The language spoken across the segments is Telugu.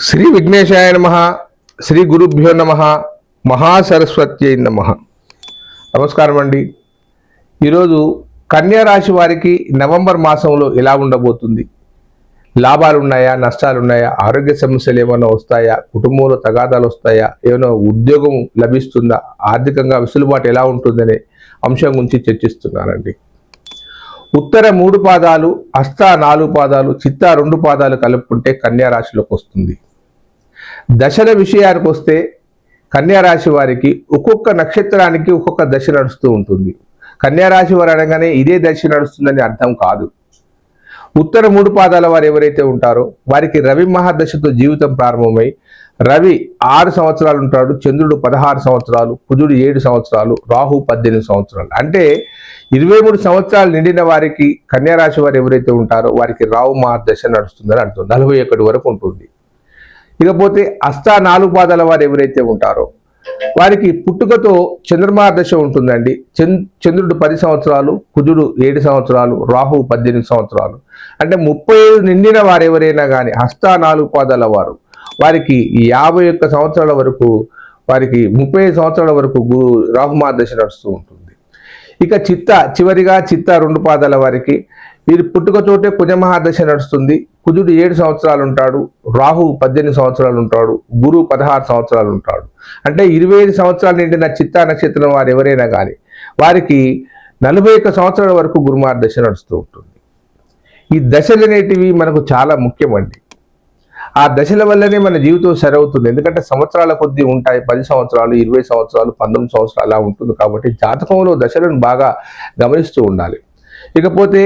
శ్రీ విఘ్నేశాయ నమ శ్రీ గురుభ్యో నమ మహాసరస్వత్యై నమ. నమస్కారం అండి. ఈరోజు కన్యా రాశి వారికి నవంబర్ మాసంలో ఎలా ఉండబోతుంది? లాభాలు ఉన్నాయా నష్టాలు ఉన్నాయా ఆరోగ్య సమస్యలు ఏమైనా వస్తాయా కుటుంబంలో తగాదాలు వస్తాయా ఏమైనా ఉద్యోగం లభిస్తుందా ఆర్థికంగా వెసులుబాటు ఎలా ఉంటుందనే అంశం గురించి చర్చిస్తున్నానండి. ఉత్తర మూడు పాదాలు హస్త నాలుగు పాదాలు చిత్త రెండు పాదాలు కలుపుకుంటే కన్యారాశిలోకి వస్తుంది. దశల విషయానికి వస్తే కన్యారాశి వారికి ఒక్కొక్క నక్షత్రానికి ఒక్కొక్క దశ నడుస్తూ ఉంటుంది. కన్యారాశి వారు అనగానే ఇదే దశ నడుస్తుందని అర్థం కాదు. ఉత్తర మూడు పాదాల వారు ఎవరైతే ఉంటారో వారికి రవి మహాదశతో జీవితం ప్రారంభమై రవి ఆరు సంవత్సరాలు ఉంటాడు చంద్రుడు పదహారు సంవత్సరాలు కుజుడు ఏడు సంవత్సరాలు రాహు పద్దెనిమిది సంవత్సరాలు. అంటే ఇరవై మూడు సంవత్సరాలు నిండిన వారికి కన్యారాశి వారు ఎవరైతే ఉంటారో వారికి రాహు మహాదశ నడుస్తుందని అంటుంది నలభై ఒకటి వరకు ఉంటుంది. ఇకపోతే అస్తా నాలుగు పాదాల వారు ఎవరైతే ఉంటారో వారికి పుట్టుకతో చంద్రమా దశ ఉంటుందండి. చంద్రుడు పది సంవత్సరాలు కుజుడు ఏడు సంవత్సరాలు రాహు పద్దెనిమిది సంవత్సరాలు. అంటే ముప్పై నిండిన వారు ఎవరైనా కానీ హస్త నాలుగు పాదాల వారు వారికి యాభై ఒక్క సంవత్సరాల వరకు వారికి ముప్పై సంవత్సరాల వరకు గురు రాహుమా నడుస్తూ ఉంటుంది. ఇక చిత్త చివరిగా చిత్త రెండు పాదాల వారికి వీరి పుట్టుక చోటే కుజమహాదశ నడుస్తుంది. కుజుడు ఏడు సంవత్సరాలు ఉంటాడు రాహు పద్దెనిమిది సంవత్సరాలు ఉంటాడు గురు పదహారు సంవత్సరాలు ఉంటాడు. అంటే ఇరవై ఐదు సంవత్సరాలు నిండిన చిత్త నక్షత్రం వారు ఎవరైనా కానీ వారికి నలభై ఒక్క సంవత్సరాల వరకు గురుమార్దశ నడుస్తూ ఉంటుంది. ఈ దశలు అనేటివి మనకు చాలా ముఖ్యమండి. ఆ దశల వల్లనే మన జీవితం సరవుతుంది. ఎందుకంటే సంవత్సరాల కొద్దీ ఉంటాయి. పది సంవత్సరాలు ఇరవై సంవత్సరాలు పంతొమ్మిది సంవత్సరాలు అలా ఉంటుంది కాబట్టి జాతకంలో దశలను బాగా గమనిస్తూ ఉండాలి. ఇకపోతే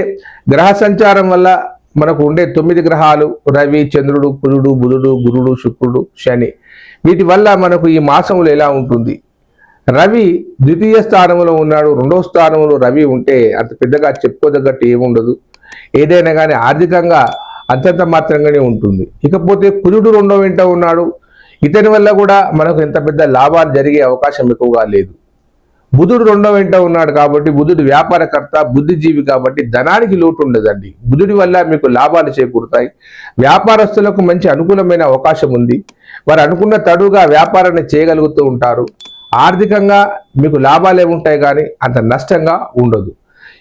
గ్రహ సంచారం వల్ల మనకు ఉండే తొమ్మిది గ్రహాలు రవి చంద్రుడు కురుడు బుధుడు గురుడు శుక్రుడు శని. వీటి వల్ల మనకు ఈ మాసంలో ఎలా ఉంటుంది? రవి ద్వితీయ స్థానంలో ఉన్నాడు. రెండో స్థానంలో రవి ఉంటే అంత పెద్దగా చెప్పుకోదగ్గట్టు ఏముండదు. ఏదైనా కానీ ఆర్థికంగా అంతంత మాత్రంగానే ఉంటుంది. ఇకపోతే కుజుడు రెండో వెంట ఉన్నాడు. ఇతని వల్ల కూడా మనకు ఎంత పెద్ద లాభాలు జరిగే అవకాశం ఎక్కువగా లేదు. బుధుడు రెండో వెంట ఉన్నాడు కాబట్టి బుధుడు వ్యాపారకర్త బుద్ధిజీవి కాబట్టి ధనానికి లోటు ఉండదండి. బుధుడి వల్ల మీకు లాభాలు చేకూరుతాయి. వ్యాపారస్తులకు మంచి అనుకూలమైన అవకాశం ఉంది. వారు అనుకున్న తడుగా వ్యాపారాన్ని చేయగలుగుతూ ఉంటారు. ఆర్థికంగా మీకు లాభాలే ఉంటాయి కానీ అంత నష్టంగా ఉండదు.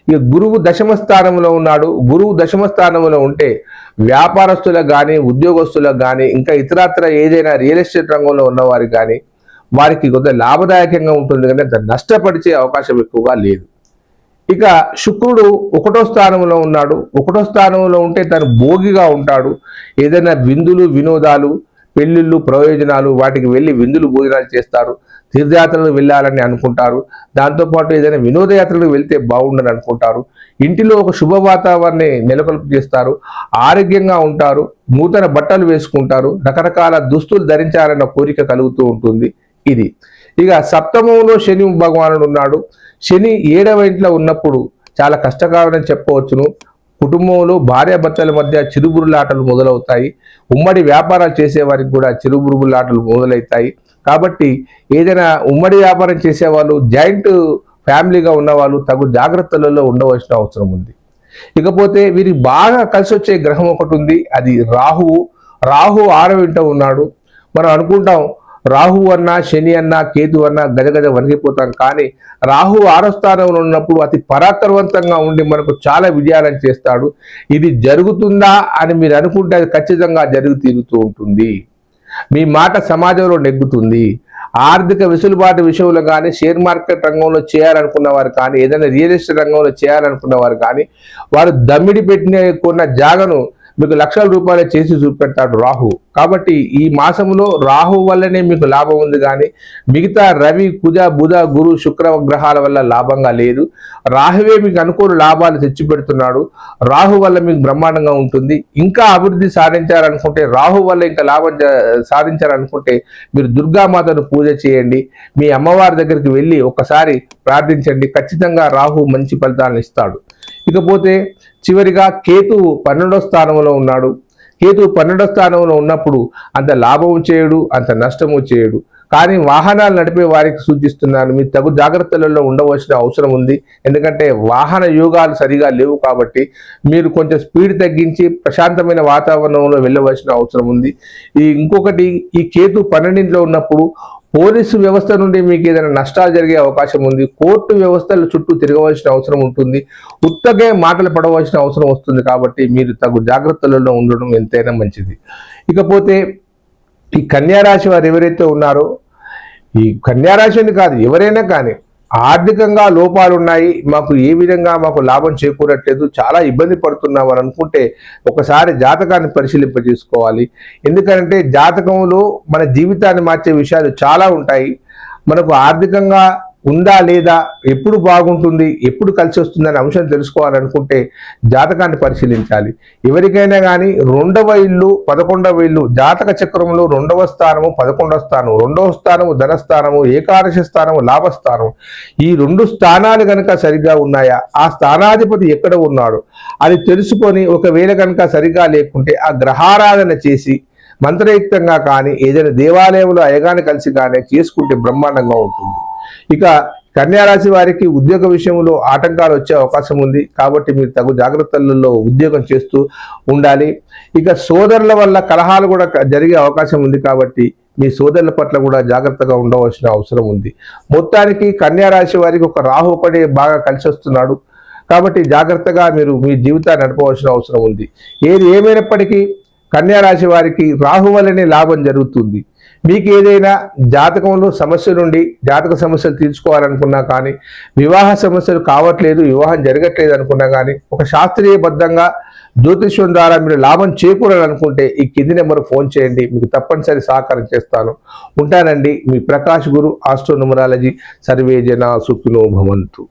ఇక గురువు దశమ స్థానంలో ఉన్నాడు. గురువు దశమ స్థానంలో ఉంటే వ్యాపారస్తులకు కానీ ఉద్యోగస్తులకు కానీ ఇంకా ఇతరత్ర ఏదైనా రియల్ ఎస్టేట్ రంగంలో ఉన్నవారికి కానీ వారికి కొంత లాభదాయకంగా ఉంటుంది. కానీ అంత నష్టపరిచే అవకాశం ఎక్కువగా లేదు. ఇక శుక్రుడు ఒకటో స్థానంలో ఉన్నాడు. ఒకటో స్థానంలో ఉంటే తను భోగిగా ఉంటాడు. ఏదైనా విందులు వినోదాలు పెళ్ళిళ్ళు ప్రయోజనాలు వాటికి వెళ్ళి విందులు భోజనాలు చేస్తారు తీర్థయాత్రలు వెళ్ళాలని అనుకుంటారు. దాంతోపాటు ఏదైనా వినోదయాత్రలకు వెళ్తే బాగుండని అనుకుంటారు. ఇంటిలో ఒక శుభ వాతావరణాన్ని నెలకొల్పు చేస్తారు. ఆరోగ్యంగా ఉంటారు. నూతన బట్టలు వేసుకుంటారు. రకరకాల దుస్తులు ధరించాలన్న కోరిక కలుగుతూ ఉంటుంది. ఇది. ఇక సప్తమంలో శని భగవానుడు ఉన్నాడు. శని ఏడవ ఇంట్లో ఉన్నప్పుడు చాలా కష్టకరమని చెప్పవచ్చును. కుటుంబంలో భార్యాభర్తల మధ్య చిరుబురులాటలు మొదలవుతాయి. ఉమ్మడి వ్యాపారాలు చేసేవారికి కూడా చిరుబురుగులాటలు మొదలవుతాయి కాబట్టి ఏదైనా ఉమ్మడి వ్యాపారం చేసేవాళ్ళు జాయింట్ ఫ్యామిలీగా ఉన్నవాళ్ళు తగు జాగ్రత్తలలో ఉండవలసిన అవసరం ఉంది. ఇకపోతే వీరికి బాగా కలిసి వచ్చే గ్రహం ఒకటి ఉంది. అది రాహువు. రాహు ఆరవింట ఉన్నాడు. మనం అనుకుంటాం రాహు అన్న శని అన్న కేతు అన్న గజగజ వణిగిపోతాం కానీ రాహు ఆరో స్థానంలో ఉన్నప్పుడు అతి పరాక్రమవంతంగా ఉండి మనకు చాలా విజయాలను చేస్తాడు. ఇది జరుగుతుందా అని మీరు అనుకుంటే అది ఖచ్చితంగా జరుగు తీరుతూ ఉంటుంది. మీ మాట సమాజంలో నెగ్గుతుంది. ఆర్థిక వెసులుబాటు విషయంలో కానీ షేర్ మార్కెట్ రంగంలో చేయాలనుకున్న వారు కానీ ఏదైనా రియల్ ఎస్టేట్ రంగంలో చేయాలనుకున్న వారు కానీ వారు దమ్మిడి పెట్టిన కొన్న జాగను మీకు లక్షల రూపాయలు చేసి చూపెడతాడు రాహు. కాబట్టి ఈ మాసంలో రాహు వల్లనే మీకు లాభం ఉంది కానీ మిగతా రవి కుజ బుధ గురు శుక్ర గ్రహాల వల్ల లాభంగా లేదు. రాహువే మీకు అనుకూల లాభాలు తెచ్చిపెడుతున్నాడు. రాహు వల్ల మీకు బ్రహ్మాండంగా ఉంటుంది. ఇంకా అభివృద్ధి సాధించాలనుకుంటే రాహు వల్ల ఇంకా లాభం సాధించాలనుకుంటే మీరు దుర్గామాతను పూజ చేయండి. మీ అమ్మవారి దగ్గరికి వెళ్ళి ఒకసారి ప్రార్థించండి. ఖచ్చితంగా రాహు మంచి ఫలితాలను ఇస్తాడు. ఇకపోతే చివరిగా కేతు పన్నెండో స్థానంలో ఉన్నాడు. కేతు పన్నెండో స్థానంలో ఉన్నప్పుడు అంత లాభము చేయడు అంత నష్టము చేయడు. కానీ వాహనాలు నడిపే వారికి సూచిస్తున్నాను మీరు తగు జాగ్రత్తలలో ఉండవలసిన అవసరం ఉంది. ఎందుకంటే వాహన యోగాలు సరిగా లేవు కాబట్టి మీరు కొంచెం స్పీడ్ తగ్గించి ప్రశాంతమైన వాతావరణంలో వెళ్ళవలసిన అవసరం ఉంది. ఈ ఇంకొకటి ఈ కేతు పన్నెండింట్లో ఉన్నప్పుడు పోలీసు వ్యవస్థ నుండి మీకు ఏదైనా నష్టాలు జరిగే అవకాశం ఉంది కోర్టు వ్యవస్థల చుట్టూ తిరగవలసిన అవసరం ఉంటుంది ఉత్తగే మాటలు పడవలసిన అవసరం వస్తుంది కాబట్టి మీరు తగు జాగ్రత్తలలో ఉండడం ఎంతైనా మంచిది. ఇకపోతే ఈ కన్యారాశి వారు ఎవరైతే ఉన్నారో ఈ కన్యారాశి అని కాదు ఎవరైనా కానీ ఆర్థికంగా లోపాలు ఉన్నాయి మాకు ఏ విధంగా మాకు లాభం చేకూరట్లేదు చాలా ఇబ్బంది పడుతున్నాం అని అనుకుంటే ఒకసారి జాతకాన్ని పరిశీలింప చేసుకోవాలి ఎందుకంటే జాతకంలో మన జీవితాన్ని మార్చే విషయాలు చాలా ఉంటాయి. మనకు ఆర్థికంగా ఉందా లేదా ఎప్పుడు బాగుంటుంది ఎప్పుడు కలిసి వస్తుంది అనే అంశం తెలుసుకోవాలనుకుంటే జాతకాన్ని పరిశీలించాలి. ఎవరికైనా కానీ రెండవ ఇల్లు పదకొండవ ఇల్లు జాతక చక్రంలో రెండవ స్థానము పదకొండవ స్థానం రెండవ స్థానము ధనస్థానము ఏకాదశి స్థానము లాభస్థానం ఈ రెండు స్థానాలు కనుక సరిగ్గా ఉన్నాయా? ఆ స్థానాధిపతి ఎక్కడ ఉన్నాడు? అది తెలుసుకొని ఒకవేళ కనుక సరిగ్గా లేకుంటే ఆ గ్రహారాధన చేసి మంత్రయుక్తంగా కానీ ఏదైనా దేవాలయంలో అయగాన్ని కలిసి కానీ చేసుకుంటే బ్రహ్మాండంగా ఉంటుంది. ఇక కన్యారాశి వారికి ఉద్యోగ విషయంలో ఆటంకాలు వచ్చే అవకాశం ఉంది. కాబట్టి మీరు తగు జాగ్రత్తలలో ఉద్యోగం చేస్తూ ఉండాలి. ఇక సోదరుల వల్ల కలహాలు కూడా జరిగే అవకాశం ఉంది కాబట్టి మీ సోదరుల పట్ల కూడా జాగ్రత్తగా ఉండవలసిన అవసరం ఉంది. మొత్తానికి కన్యారాశి వారికి ఒక రాహు పడే బాగా కలిసి వస్తున్నాడు. కాబట్టి జాగ్రత్తగా మీరు మీ జీవితాన్ని నడపవలసిన అవసరం ఉంది. ఏది ఏమైనప్పటికీ కన్యారాశి వారికి రాహు వల్లనే లాభం జరుగుతుంది. మీకు ఏదైనా జాతకంలో సమస్య నుండి జాతక సమస్యలు తీర్చుకోవాలనుకున్నా కానీ వివాహ సమస్యలు కావట్లేదు వివాహం జరగట్లేదు అనుకున్నా కానీ ఒక శాస్త్రీయబద్ధంగా జ్యోతిష్యం ద్వారా మీరు లాభం చేకూరాలనుకుంటే ఈ కింది నెంబర్ ఫోన్ చేయండి. మీకు తప్పనిసరి సహకారం చేస్తాను. ఉంటానండి మీ ప్రకాష్ గురు ఆస్ట్రో న్యూమరాలజీ సర్వే జన సుఖినో భవంతు.